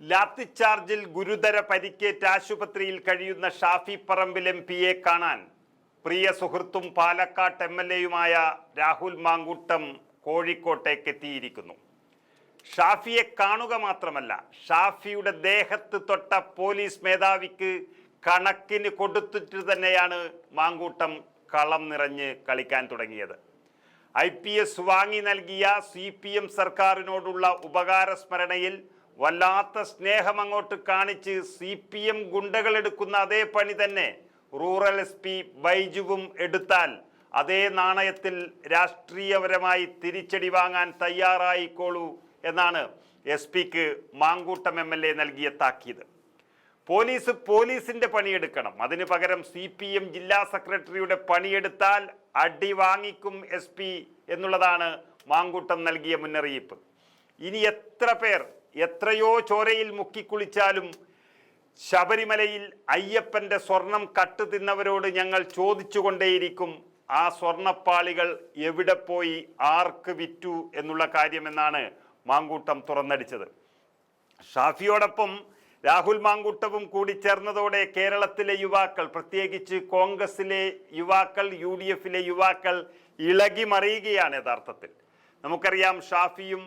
ലാത്തിച്ചാർജിൽ ഗുരുതര പരിക്കേറ്റ് ആശുപത്രിയിൽ കഴിയുന്ന ഷാഫി പറമ്പിൽ എം പിയെ കാണാൻ. പ്രിയ സുഹൃത്തും പാലക്കാട്ട് എം എൽ എയുമായ രാഹുൽ മാങ്കൂട്ടം കോഴിക്കോട്ടേക്ക് എത്തിയിരിക്കുന്നു. ഷാഫിയെ കാണുക മാത്രമല്ല ഷാഫിയുടെ ദേഹത്ത് തൊട്ട പോലീസ് മേധാവിക്ക് കണക്കിന് കൊടുത്തിട്ട് തന്നെയാണ് മാങ്കൂട്ടം കളം നിറഞ്ഞ് കളിക്കാൻ തുടങ്ങിയത്. ഐ പി എസ് വാങ്ങി നൽകിയ സി പി എം സർക്കാരിനോടുള്ള ഉപകാര സ്മരണയിൽ വല്ലാത്ത സ്നേഹം അങ്ങോട്ട് കാണിച്ച് സി പി എം ഗുണ്ടകൾ എടുക്കുന്ന അതേ പണി തന്നെ റൂറൽ എസ് പി ബൈജുവും എടുത്താൽ അതേ നാണയത്തിൽ രാഷ്ട്രീയപരമായി തിരിച്ചടി വാങ്ങാൻ തയ്യാറായിക്കോളൂ എന്നാണ് എസ് പിക്ക് മാങ്കൂട്ടം എം എൽ എ നൽകിയ താക്കീത് പോലീസ് പോലീസിന്റെ പണിയെടുക്കണം. അതിനു പകരം സി പി എം ജില്ലാ സെക്രട്ടറിയുടെ പണിയെടുത്താൽ അടി വാങ്ങിക്കും എസ് പി എന്നുള്ളതാണ് മാങ്കൂട്ടം നൽകിയ മുന്നറിയിപ്പ്. ഇനി എത്ര പേർ എത്രയോ ചോരയിൽ മുക്കിക്കുളിച്ചാലും ശബരിമലയിൽ അയ്യപ്പന്റെ സ്വർണം കട്ടു തിന്നവരോട് ഞങ്ങൾ ചോദിച്ചുകൊണ്ടേയിരിക്കും ആ സ്വർണപ്പാളികൾ എവിടെ പോയി? ആർക്ക് വിറ്റു? എന്നുള്ള കാര്യമെന്നാണ് മാങ്കൂട്ടം തുറന്നടിച്ചത്. ഷാഫിയോടൊപ്പം രാഹുൽ മാങ്കൂട്ടവും കൂടി ചേർന്നതോടെ കേരളത്തിലെ യുവാക്കൾ പ്രത്യേകിച്ച് കോൺഗ്രസിലെ യുവാക്കൾ യു ഡി എഫിലെ യുവാക്കൾ ഇളകി മറിയുകയാണ് യഥാർത്ഥത്തിൽ. നമുക്കറിയാം ഷാഫിയും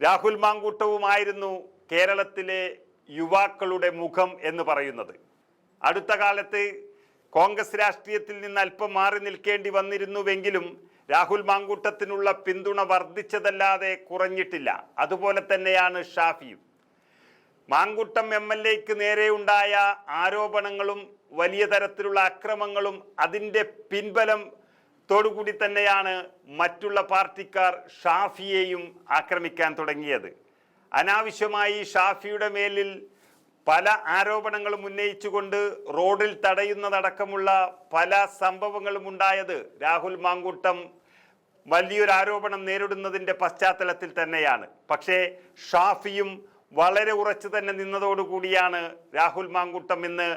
രാഹുൽ മാങ്കൂട്ടവുമായിരുന്നു കേരളത്തിലെ യുവാക്കളുടെ മുഖം എന്ന് പറയുന്നത്. അടുത്ത കാലത്ത് കോൺഗ്രസ് രാഷ്ട്രീയത്തിൽ നിന്ന് അല്പം മാറി നിൽക്കേണ്ടി വന്നിരുന്നുവെങ്കിലും രാഹുൽ മാങ്കൂട്ടത്തിനുള്ള പിന്തുണ വർദ്ധിച്ചതല്ലാതെ കുറഞ്ഞിട്ടില്ല. അതുപോലെ തന്നെയാണ് ഷാഫിയും. മാങ്കൂട്ടം എം എൽ എക്ക് നേരെ ഉണ്ടായ ആരോപണങ്ങളും വലിയ തരത്തിലുള്ള അക്രമങ്ങളും അതിന്റെ പിൻബലം തോടുകൂടി തന്നെയാണ് മറ്റുള്ള പാർട്ടിക്കാർ ഷാഫിയെയും ആക്രമിക്കാൻ തുടങ്ങിയത്. അനാവശ്യമായി ഷാഫിയുടെ മേലിൽ പല ആരോപണങ്ങളും ഉന്നയിച്ചുകൊണ്ട് റോഡിൽ തടയുന്നതടക്കമുള്ള പല സംഭവങ്ങളും ഉണ്ടായത് രാഹുൽ മാങ്കൂട്ടം വലിയൊരു ആരോപണം നേരിടുന്നതിന്റെ പശ്ചാത്തലത്തിൽ തന്നെയാണ്. പക്ഷേ ഷാഫിയും വളരെ ഉറച്ചു തന്നെ നിന്നതോടുകൂടിയാണ് രാഹുൽ മാങ്കൂട്ടം ഇന്ന്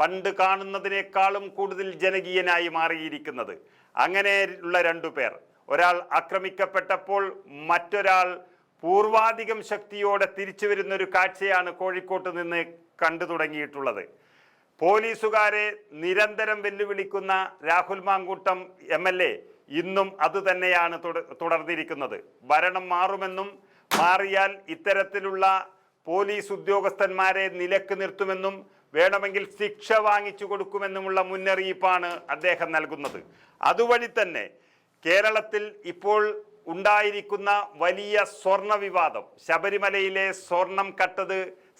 പണ്ട് കാണുന്നതിനേക്കാളും കൂടുതൽ ജനകീയനായി മാറിയിരിക്കുന്നത്. അങ്ങനെയുള്ള രണ്ടു പേർ. ഒരാൾ ആക്രമിക്കപ്പെട്ടപ്പോൾ മറ്റൊരാൾ പൂർവാധികം ശക്തിയോടെ തിരിച്ചു വരുന്ന ഒരു കാഴ്ചയാണ് കോഴിക്കോട്ട് നിന്ന് കണ്ടു തുടങ്ങിയിട്ടുള്ളത്. പോലീസുകാരെ നിരന്തരം വെല്ലുവിളിക്കുന്ന Rahul Mamkootam M L A ഇന്നും അതുതന്നെയാണ് തുടർന്നിരിക്കുന്നത്. ഭരണം മാറുമെന്നും മാറിയാൽ ഇത്തരത്തിലുള്ള പോലീസ് ഉദ്യോഗസ്ഥന്മാരെ നിലയ്ക്ക് നിർത്തുമെന്നും വേണമെങ്കിൽ ശിക്ഷ വാങ്ങിച്ചു കൊടുക്കുമെന്നുമുള്ള മുന്നറിയിപ്പാണ് അദ്ദേഹം നൽകുന്നത്. അതുവഴി തന്നെ കേരളത്തിൽ ഇപ്പോൾ ഉണ്ടായിരിക്കുന്ന വലിയ സ്വർണ വിവാദം ശബരിമലയിലെ സ്വർണം കട്ടത്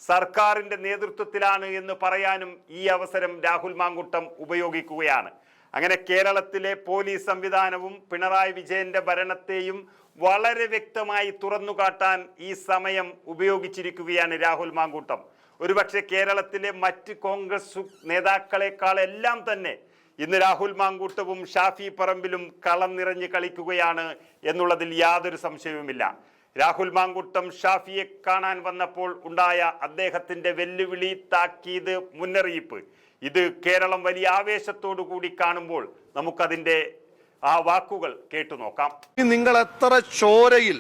സർക്കാരിന്റെ നേതൃത്വത്തിലാണ് എന്ന് പറയാനും ഈ അവസരം രാഹുൽ മാങ്കുട്ടം ഉപയോഗിക്കുകയാണ്. അങ്ങനെ കേരളത്തിലെ പോലീസ് സംവിധാനവും പിണറായി വിജയന്റെ ഭരണത്തെയും വളരെ വ്യക്തമായി തുറന്നുകാട്ടാൻ ഈ സമയം ഉപയോഗിച്ചിരിക്കുകയാണ് രാഹുൽ മാങ്കൂട്ടം. ഒരുപക്ഷെ കേരളത്തിലെ മറ്റ് കോൺഗ്രസ് നേതാക്കളെക്കാളെല്ലാം തന്നെ ഇന്ന് രാഹുൽ മാങ്കൂട്ടവും ഷാഫി പറമ്പിലും കളം നിറഞ്ഞ് കളിക്കുകയാണ് എന്നുള്ളതിൽ യാതൊരു സംശയവുമില്ല. രാഹുൽ മാങ്കൂട്ടം ഷാഫിയെ കാണാൻ വന്നപ്പോൾ ഉണ്ടായ അദ്ദേഹത്തിന്റെ വെല്ലുവിളി താക്കീത് മുന്നറിയിപ്പ്. ഇത് കേരളം വലിയ ആവേശത്തോടു കൂടി കാണുമ്പോൾ നമുക്കതിന്റെ ആ വാക്കുകൾ കേട്ടു നോക്കാം. നിങ്ങൾ എത്ര ചോരയിൽ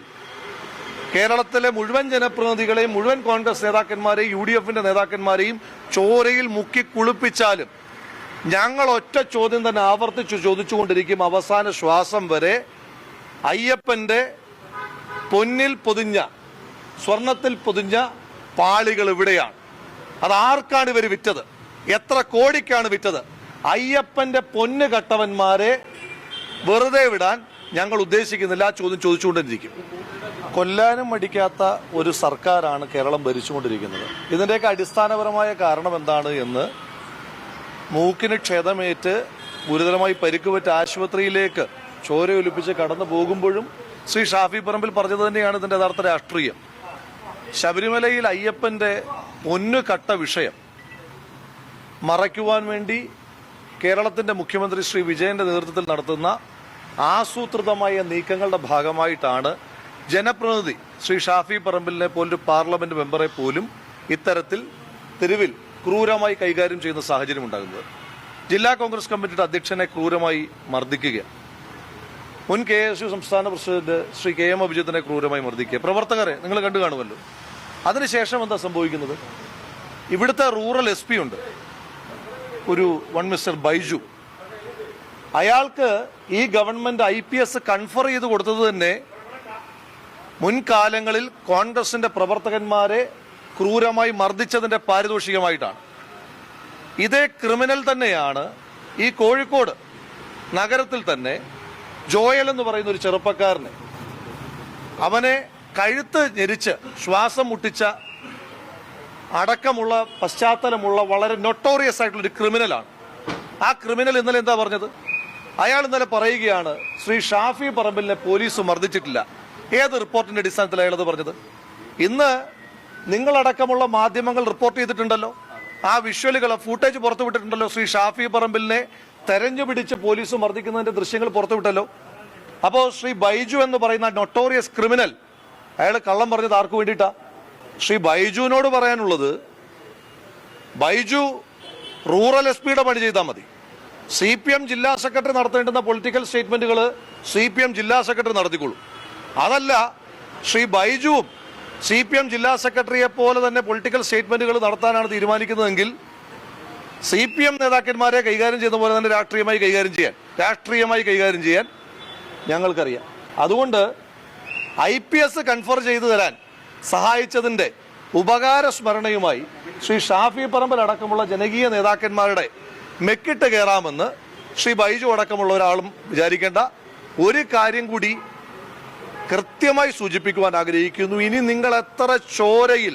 കേരളത്തിലെ മുഴുവൻ ജനപ്രതിനിധികളെയും മുഴുവൻ കോൺഗ്രസ് നേതാക്കന്മാരെയും യു ഡി എഫിന്റെ നേതാക്കന്മാരെയും ചോരയിൽ മുക്കി കുളിപ്പിച്ചാലും ഞങ്ങൾ ഒറ്റ ചോദ്യം തന്നെ ആവർത്തിച്ചു ചോദിച്ചുകൊണ്ടിരിക്കും അവസാന ശ്വാസം വരെ. അയ്യപ്പന്റെ പൊന്നിൽ പൊതിഞ്ഞ സ്വർണത്തിൽ പൊതിഞ്ഞ പാളികൾ ഇവിടെയാണ്. അത് ആർക്കാണ് ഇവർ വിറ്റത്? എത്ര കോടിക്കാണ് വിറ്റത്? അയ്യപ്പന്റെ പൊന്ന് കട്ടവന്മാരെ വെറുതെ വിടാൻ ഞങ്ങൾ ഉദ്ദേശിക്കുന്നില്ല. ആ ചോദ്യം ചോദിച്ചുകൊണ്ടിരിക്കും. കൊല്ലാനും മടിക്കാത്ത ഒരു സർക്കാരാണ് കേരളം ഭരിച്ചുകൊണ്ടിരിക്കുന്നത്. ഇതിന്റെയൊക്കെ അടിസ്ഥാനപരമായ കാരണം എന്താണ് എന്ന് മൂക്കിന് ക്ഷതമേറ്റ് ഗുരുതരമായി പരിക്കുപറ്റ ആശുപത്രിയിലേക്ക് ചോരയൊലിപ്പിച്ച് കടന്നു പോകുമ്പോഴും ശ്രീ ഷാഫി പറമ്പിൽ പറഞ്ഞത് തന്നെയാണ് ഇതിന്റെ യഥാർത്ഥ രാഷ്ട്രീയം. ശബരിമലയിൽ അയ്യപ്പന്റെ പൊന്നുകട്ട വിഷയം മറയ്ക്കുവാൻ വേണ്ടി കേരളത്തിന്റെ മുഖ്യമന്ത്രി ശ്രീ വിജയന്റെ നേതൃത്വത്തിൽ നടത്തുന്ന ആസൂത്രിതമായ നീക്കങ്ങളുടെ ഭാഗമായിട്ടാണ് ജനപ്രതിനിധി ശ്രീ ഷാഫി പറമ്പിലിനെ പോലൊരു പാർലമെന്റ് മെമ്പറെ പോലും ഇത്തരത്തിൽ തെരുവിൽ ക്രൂരമായി കൈകാര്യം ചെയ്യുന്ന സാഹചര്യം ഉണ്ടാകുന്നത്. ജില്ലാ കോൺഗ്രസ് കമ്മിറ്റിയുടെ അധ്യക്ഷനെ ക്രൂരമായി മർദ്ദിക്കുക മുൻ കെ എസ് യു സംസ്ഥാന പ്രസിഡന്റ് ശ്രീ കെ എം അഭിജിത്തിനെ ക്രൂരമായി മർദ്ദിക്കുക. പ്രവർത്തകരെ നിങ്ങൾ കണ്ടു കാണുമല്ലോ. അതിനുശേഷം എന്താ സംഭവിക്കുന്നത്? ഇവിടുത്തെ റൂറൽ എസ് പി ഉണ്ട്. ഒരു വൺ മിസ്റ്റർ ബൈജു. അയാൾക്ക് ഈ government I P S confer ചെയ്ത് കൊടുത്തത് തന്നെ മുൻകാലങ്ങളിൽ കോൺഗ്രസിന്റെ പ്രവർത്തകന്മാരെ ക്രൂരമായി മർദ്ദിച്ചതിന്റെ പാരിതോഷികമായിട്ടാണ്. ഇതേ ക്രിമിനൽ തന്നെയാണ് ഈ കോഴിക്കോട് നഗരത്തിൽ തന്നെ ജോയൽ എന്ന് പറയുന്ന ഒരു ചെറുപ്പക്കാരനെ. അവനെ കഴുത്ത് ഞെരിച്ച് ശ്വാസം മുട്ടിച്ച അടക്കമുള്ള പശ്ചാത്തലമുള്ള വളരെ നൊട്ടോറിയസ് ആയിട്ടുള്ള ഒരു ക്രിമിനലാണ്. ആ ക്രിമിനൽ ഇന്നലെ എന്താ പറഞ്ഞത്? അയാൾ ഇന്നലെ പറയുകയാണ് ശ്രീ ഷാഫി പറമ്പിലിനെ പോലീസ് മർദ്ദിച്ചിട്ടില്ല. ഏത് റിപ്പോർട്ടിന്റെ അടിസ്ഥാനത്തിലാണ് അയാൾ അത് പറഞ്ഞത്? ഇന്ന് നിങ്ങളടക്കമുള്ള മാധ്യമങ്ങൾ റിപ്പോർട്ട് ചെയ്തിട്ടുണ്ടല്ലോ. ആ വിഷ്വലുകൾ ഫൂട്ടേജ് പുറത്തുവിട്ടിട്ടുണ്ടല്ലോ ശ്രീ ഷാഫി പറമ്പിലിനെ തെരഞ്ഞു പിടിച്ച് പോലീസ് മർദ്ദിക്കുന്നതിന്റെ ദൃശ്യങ്ങൾ പുറത്തുവിട്ടല്ലോ അപ്പോൾ ശ്രീ ബൈജു എന്ന് പറയുന്ന നൊട്ടോറിയസ് ക്രിമിനൽ അയാൾ കള്ളം പറഞ്ഞത് ആർക്കു വേണ്ടിയിട്ടാ? ശ്രീ ബൈജുവിനോട് പറയാനുള്ളത് ബൈജു റൂറൽ എസ് പിയുടെ പണി ചെയ്താൽ മതി. സി പി എം ജില്ലാ സെക്രട്ടറി നടത്തേണ്ടുന്ന പൊളിറ്റിക്കൽ സ്റ്റേറ്റ്മെന്റുകൾ സി പി എം ജില്ലാ സെക്രട്ടറി നടത്തിക്കൊള്ളൂ അതല്ല ശ്രീ ബൈജുവും സി പി എം ജില്ലാ സെക്രട്ടറിയെ പോലെ തന്നെ പൊളിറ്റിക്കൽ സ്റ്റേറ്റ്മെന്റുകൾ നടത്താനാണ് തീരുമാനിക്കുന്നതെങ്കിൽ സി പി എം നേതാക്കന്മാരെ കൈകാര്യം ചെയ്യുന്ന പോലെ തന്നെ രാഷ്ട്രീയമായി കൈകാര്യം ചെയ്യാൻ രാഷ്ട്രീയമായി കൈകാര്യം ചെയ്യാൻ ഞങ്ങൾക്കറിയാം. അതുകൊണ്ട് ഐ പി എസ് കൺഫർ ചെയ്തു തരാൻ സഹായിച്ചതിന്റെ ഉപകാര സ്മരണയുമായി ശ്രീ ഷാഫി പറമ്പൽ അടക്കമുള്ള ജനകീയ നേതാക്കന്മാരുടെ മെക്കിട്ട് കയറാമെന്ന് ശ്രീ ബൈജു അടക്കമുള്ള ഒരാളും വിചാരിക്കേണ്ട ഒരു കാര്യം കൂടി കൃത്യമായി സൂചിപ്പിക്കുവാൻ ആഗ്രഹിക്കുന്നു. ഇനി നിങ്ങൾ എത്ര ചോരയിൽ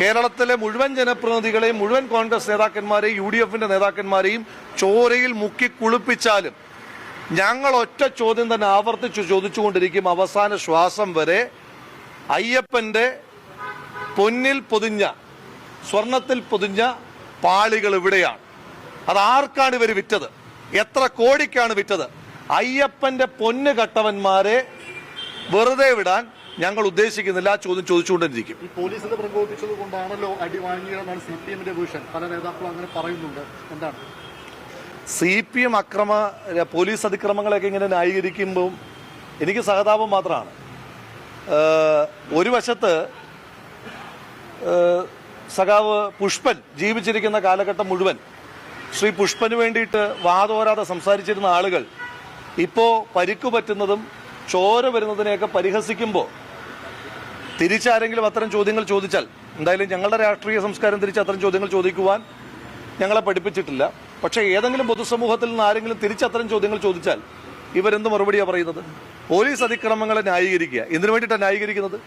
കേരളത്തിലെ മുഴുവൻ ജനപ്രതിനിധികളെയും മുഴുവൻ കോൺഗ്രസ് നേതാക്കന്മാരെയും യു ഡി എഫിന്റെ നേതാക്കന്മാരെയും ചോരയിൽ മുക്കി കുളിപ്പിച്ചാലും ഞങ്ങൾ ഒറ്റ ചോദ്യം തന്നെ ആവർത്തിച്ചു ചോദിച്ചുകൊണ്ടിരിക്കും. അവസാന ശ്വാസം വരെ അയ്യപ്പന്റെ പൊന്നിൽ പൊതിഞ്ഞ സ്വർണത്തിൽ പൊതിഞ്ഞ പാളികൾ ഇവിടെയാണ്. അത് ആർക്കാണ് ഇവർ വിറ്റത്? എത്ര കോടിക്കാണ് വിറ്റത്? അയ്യപ്പന്റെ പൊന്ന് കട്ടവന്മാരെ വെറുതെ വിടാൻ ഞങ്ങൾ ഉദ്ദേശിക്കുന്നില്ല ആ ചോദ്യം ചോദിച്ചുകൊണ്ടിരിക്കും. പോലീസിനെ പ്രകോപിച്ചത് കൊണ്ടാണല്ലോ അടി വാങ്ങിയതെന്നാണ് സി പി എമ്മിന്റെ വീഷൻ പല നേതാക്കളും അങ്ങനെ പറയുന്നുണ്ട്. എന്താണ്? സി പി എം അക്രമ പോലീസ് അതിക്രമങ്ങളൊക്കെ ഇങ്ങനെ ന്യായീകരിക്കുമ്പം എനിക്ക് സഹതാപം മാത്രമാണ്. ഒരു വശത്ത് സഖാവ് പുഷ്പൻ ജീവിച്ചിരിക്കുന്ന കാലഘട്ടം മുഴുവൻ ശ്രീ പുഷ്പന് വേണ്ടിയിട്ട് വാതോരാതെ സംസാരിച്ചിരുന്ന ആളുകൾ ഇപ്പോൾ പരിക്കു പറ്റുന്നതും ചോര വരുന്നതിനെയൊക്കെ പരിഹസിക്കുമ്പോൾ തിരിച്ചാരെങ്കിലും അത്തരം ചോദ്യങ്ങൾ ചോദിച്ചാൽ എന്തായാലും ഞങ്ങളുടെ രാഷ്ട്രീയ സംസ്കാരം തിരിച്ച് അത്തരം ചോദ്യങ്ങൾ ചോദിക്കുവാൻ ഞങ്ങളെ പഠിപ്പിച്ചിട്ടില്ല. പക്ഷേ ഏതെങ്കിലും പൊതുസമൂഹത്തിൽ നിന്ന് ആരെങ്കിലും തിരിച്ച് അത്തരം ചോദ്യങ്ങൾ ചോദിച്ചാൽ ഇവരെന്ത് മറുപടിയാണ് പറയുന്നത്? പോലീസ് അതിക്രമങ്ങളെ ന്യായീകരിക്കുക. എന്തിനു വേണ്ടിയിട്ടാണ് ന്യായീകരിക്കുന്നത്?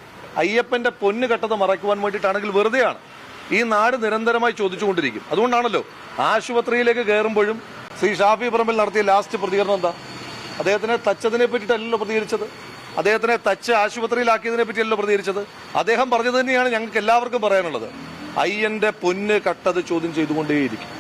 അയ്യപ്പന്റെ പൊന്ന് കെട്ടത് മറയ്ക്കുവാൻ വേണ്ടിയിട്ടാണെങ്കിൽ വെറുതെയാണ്. ഈ നാട് നിരന്തരമായി ചോദിച്ചുകൊണ്ടിരിക്കും. അതുകൊണ്ടാണല്ലോ ആശുപത്രിയിലേക്ക് കയറുമ്പോഴും ശ്രീ ഷാഫി പറമ്പിൽ നടത്തിയ ലാസ്റ്റ് പ്രതികരണം എന്താ? അദ്ദേഹത്തിനെ തച്ചതിനെ പറ്റിയിട്ടല്ലല്ലോ പ്രതികരിച്ചത്. അദ്ദേഹത്തിനെ തച്ച് ആശുപത്രിയിലാക്കിയതിനെ പറ്റിയല്ലോ പ്രതികരിച്ചത്. അദ്ദേഹം പറഞ്ഞത് തന്നെയാണ് ഞങ്ങൾക്ക് എല്ലാവർക്കും പറയാനുള്ളത്. അയ്യന്റെ പൊന്ന് കട്ടത് ചോദ്യം ചെയ്തുകൊണ്ടേയിരിക്കും.